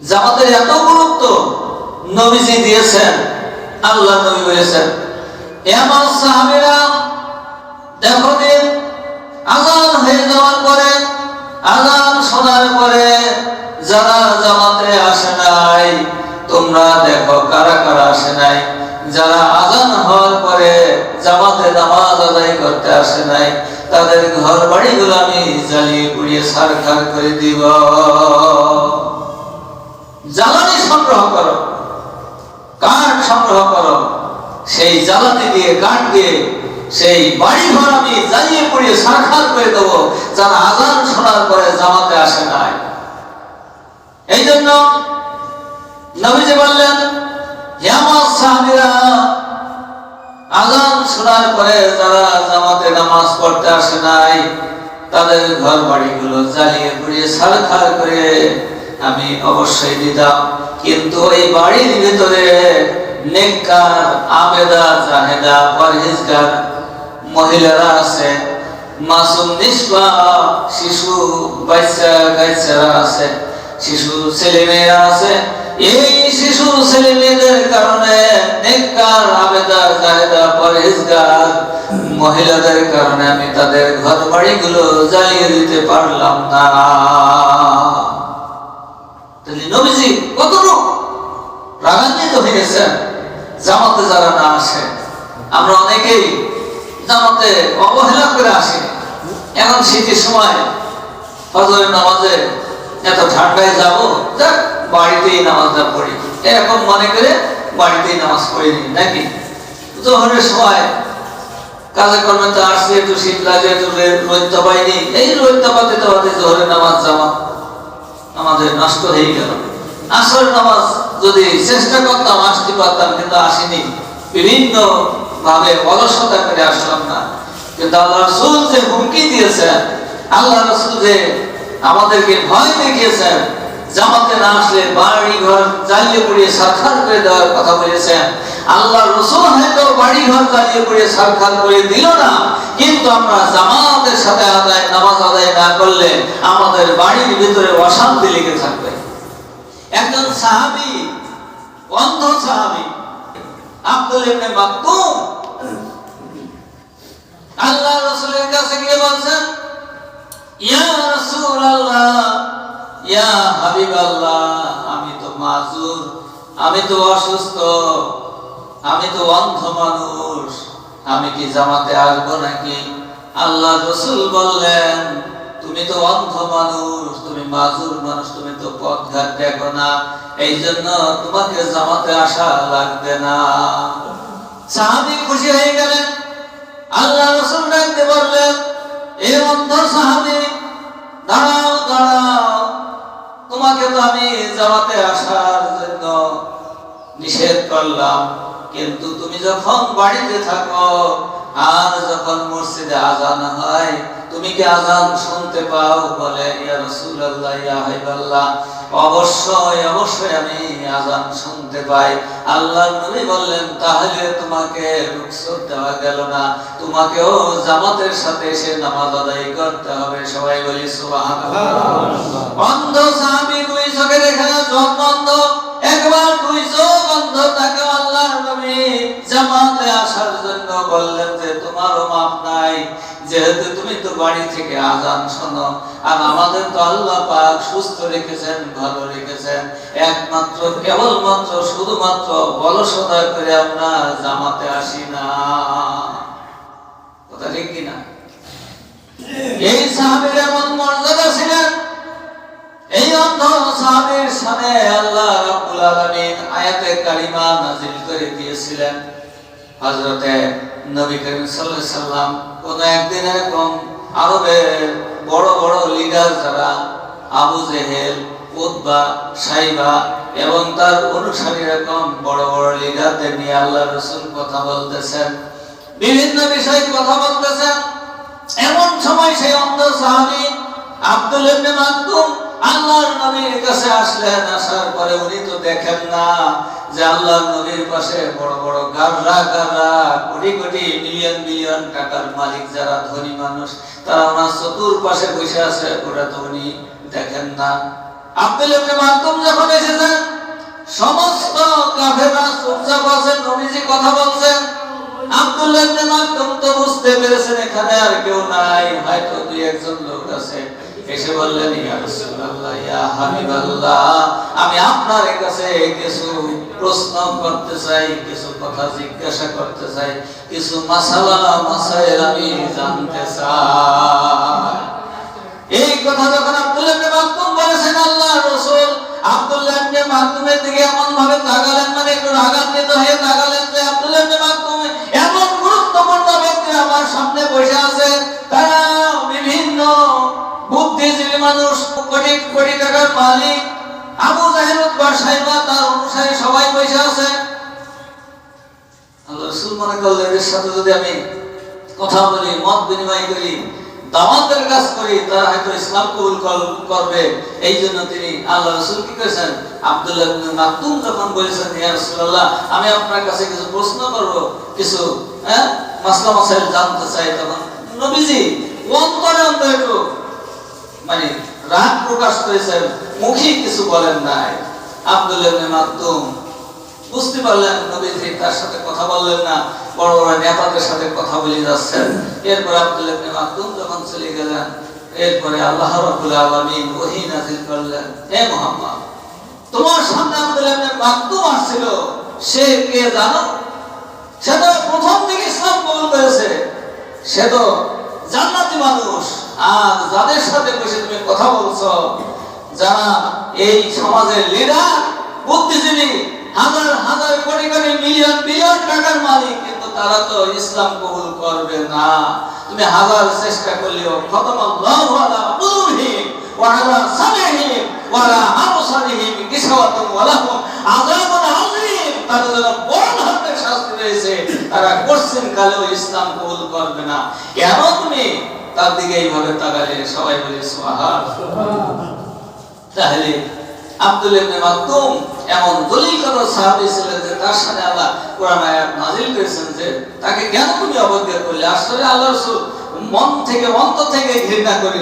জামাতের এত গুরুত্ব নবীজি দিয়েছেন, আল্লাহ নবী বলেছেন। এ আমার সাহাবীরা দেখো আজান হয়ে যাওয়ার পরে, আজান শোনার পরে যারা জামাতে আসে নাই, তোমরা দেখো কারা কারা আসে নাই। যারা আজান হওয়ার পরে জামাতে নামাজ আদায় করতে আসে নাই, তাদের ঘর বাড়িগুলো আমি জ্বালিয়ে পুড়িয়ে সারখার করে দিব। জ্বালানি সংগ্রহ করো। কাঠ সংগ্রহ করো। সেই জ্বালানি দিয়ে, কাঠ দিয়ে সেই বাড়ি ঘর আমি জ্বালিয়ে পুড়িয়ে সারখার করে দেবো, যারা আজান শোনার পরে জামাতে আসে নাই। এই জন্য নবীজি বললেন আমার সাহাবীরা, আজান শোনার পরে যারা জামাতে নামাজ পড়তে আসে নাই, তাদের ঘর বাড়িগুলো জ্বালিয়ে পুড়িয়ে সারখার করে আমি অবশ্যই দিতাম। কিন্তু এই বাড়ির ভিতরে নেককার, আবেদা, জাহেদা, পরহেজগার মহিলারা আছে। মাসুম নিষ্পা শিশু, বাচ্চা কাচ্চারা আছে। শিশু ছেলেমেয়েরা আছে। এই শিশু ছেলে মেয়েদের কারণে নেককার, আবেদা, জাহেদা, পরহেজগার মহিলাদের কারণে আমি তাদের ঘর বাড়িগুলো জ্বালিয়ে দিতে পারলাম না। তাহলে নবীজি, কতটুকু? রাগান্বিত হয়ে গেছেন। জামাতে যারা না আসে, আমরা অনেকেই জামাতে অবহেলা করে আসি। এখন শীতের সময় ফজরের নামাজে এত ঠান্ডায় যাব, যাক, বাড়িতেই নামাজটা পড়ি। এরকম মনে করে বাড়িতেই নামাজ পড়ি নি নাকি? জোহরের সময় কাজে কর্মে তো আসছে একটু শীত লাগে একটু রোদ পাইনি, এই রোদ পাতে পাতে জোহরের নামাজ জামা আমাদের নষ্ট হয়ে গেল। আসর নামাজ যদি চেষ্টা করতাম, আসতে পারতাম, কিন্তু আসিনি। বিভিন্ন ভাবে অলসতা করে আসলাম না। কিন্তু আল্লাহ রসুল যে হুমকি দিয়েছেন, আল্লাহ রসুল যে আমাদেরকে ভয় দেখিয়েছেন, জামাতে না আসলে বাড়ি ঘর জ্বালিয়ে পড়িয়ে সাক্ষাৎ করে দেওয়ার কথা বলেছেন আল্লাহ রসুল হয়তো বাড়ি ঘর জ্বালিয়ে পুড়িয়ে সাক্ষাৎ করে দিল না, কিন্তু আমরা জামাতের সাথে আদায়, নামাজ আদায় না করলে আমাদের বাড়ির ভিতরে অশান্তি লেগে থাকবে। একজন সাহাবি, অন্ধ সাহাবি, আব্দুল ইবনে মাকতুম, আল্লাহ রাসূলের কাছে গিয়ে বলছেন, ইয়া রাসূলুল্লাহ, ইয়া হাবিবাল্লাহ, আমি তো মাজুর, আমি তো অসুস্থ আমি তো অন্ধ মানুষ। আমি কি জামাতে আসব নাকি? আল্লাহ রসুল বললেন, তুমি তো অন্ধ মানুষ, তুমি মাজুর মানুষ, তুমি তো পথ ঘাট দেখো না। এই জন্য তোমাকে জামাতে আসা লাগবে না। সাহাবি খুশি হয়ে গেলেন। আল্লাহ রসুল ডাকতে বললেন, এ অন্ধ সাহাবি, দাঁড়াও দাঁড়াও। তোমাকে তো আমি জামাতে আসার জন্য নিষেধ করলাম। কিন্তু তুমি যখন বাড়িতে থাকো, আর যখন মসজিদে আজান হয়, তুমি কি আজান শুনতে পাও? বলে, ইয়া রাসূলুল্লাহ, ইয়া হাবিবাল্লাহ, অবশ্যই অবশ্যই আমি আজান শুনতে পাই। আল্লাহর নবী বললেন, তাহলে তোমাকে রুখসত দেওয়া গেল না। তোমাকেও জামাতের সাথে এসে নামাজ আদায় করতে হবে। সবাই বলি, সুবহানাল্লাহ। বাড়ি থেকে আজান শোনো। আর আমাদের তো আল্লাহ পাক সুস্থ রেখেছেন, ভালো রেখেছেন। একমাত্র, কেবলমাত্র, শুধুমাত্র বলসতা করে আমরা জামাতে আসি না। কথা ঠিক কিনা? এই সাহাবীর এমন মর্যাদা ছিলেন, এই অন্ধ সাহাবীর সামনে আল্লাহ রাব্বুল আলামিন আয়াতে কারিমা নাযিল করে দিয়েছিলেন। হযরতে নবী করিম সাল্লাল্লাহু আলাইহি সাল্লাম কোন একদিন এরকম আরবের বড় বড় লিডার যারা, আবু জেহেল উদ্বা সাইবা এবং তার অনুসারী এরকম বড় বড় লিডারদের নিয়ে আল্লাহ রসুল কথা বলতেছেন, বিভিন্ন বিষয়ে কথা বলতেছেন। এমন সময় সেই অন্ধ সাহাবী আব্দুল ইবনে মাকতুম আল্লাহর নবীর কাছে আসলেন, আসার পরে উনি তো দেখেন না যে আল্লাহর নবীর পাশে বড় বড় গাররা গাররা, কোটি কোটি মিলিয়ন মিলিয়ন টাকার মালিক যারা, ধনী মানুষ, তারা ওনার চতুর পাশে বসে আছে ওরা তো উনি দেখেন না। আব্দুল ইবনে মাকতুম যখন এসে কাফেররা চুপচাপ আছেন, নবীজি কথা বলছেন। আব্দুল ইবনে মাকতুম তো বুঝতে পেরেছেন, এখানে আর কেউ হয়তো একজন লোক আছে। এসে বললেন আমি আপনার কাছে কিছু প্রশ্ন করতে চাই, কিছু কথা জিজ্ঞাসা করতে চাই, কিছু মাসালা মাসাইল আমি জানতে চাই। এই কথা যখন আব্দুল্লাহ ইবনে বলেছেন আব্দুল্লাহ ইবনে দিকে এমন ভাবে তাকালেন মানে একটু রাগান্বিত হয়ে তাকালেন কোটি টাকার মালিক আবু জাহেল উতবা সাইবা তার অনুসারী সবাই বসে আছে। রাসূল মনে করলেন সাথে যদি আমি কথা বলি, মত বিনিময় করি কাজ করি, তারা হয়তো ইসলাম কবুল করবে। এই জন্য তিনি আল্লাহ রসুল কি করেছেন? আব্দুল্লাহ যখন বলেছেন আমি আপনার কাছে কিছু প্রশ্ন করব, কিছু হ্যাঁ মাসলা মাসাইল জানতে চাই, তখন নবীজি অন্তরে অন্তরে মানে রাগ প্রকাশ করেছেন মুখে কিছু বলেন নাই। ইবনে মাকতুম বুঝতে পারলেন নবীজি তার সাথে কথা বললেন না বড় বড় নেতাদের সাথে কথা বলে যাচ্ছেন। এরপর আব্দুল ইবনে যখন চলে গেলেন, এরপরে আল্লাহ রাব্বুল আলামিন ওহী করলেন, হে মুহাম্মদ, তোমার সামনে আব্দুল মাকতুম আসছিল, সে কে জানো? সে তো প্রথম থেকে ইসলাম কবুল করেছে। সে তো জান্নাতি মানুষ। আর যাদের সাথে বসে তুমি কথা বলছো, যারা এই সমাজের লিডার বুদ্ধিজীবী, হাজার হাজার কোটি কোটি মিলিয়ন বিলিয়ন টাকার মালিক, কিন্তু তারা তো ইসলাম কবুল করবে না। তুমি হাজার চেষ্টা করলেও খতম শাস্তি রয়েছে তারা কোশ্চেন কালেও ইসলাম কবুল করবে না। কেন তুমি তার দিকে এইভাবে তাকালে সবাই বলে তাহলে আব্দুল ইবনে এমন দলিল করা সাহাবী ছিলেন যে তার সাথে আল্লাহ কোরআন আয়াত করেছেন যে তাকে কেন তুমি অবজ্ঞা করলে আসলে আল্লাহ রাসূল মন থেকে অন্তর থেকে ঘৃণা করে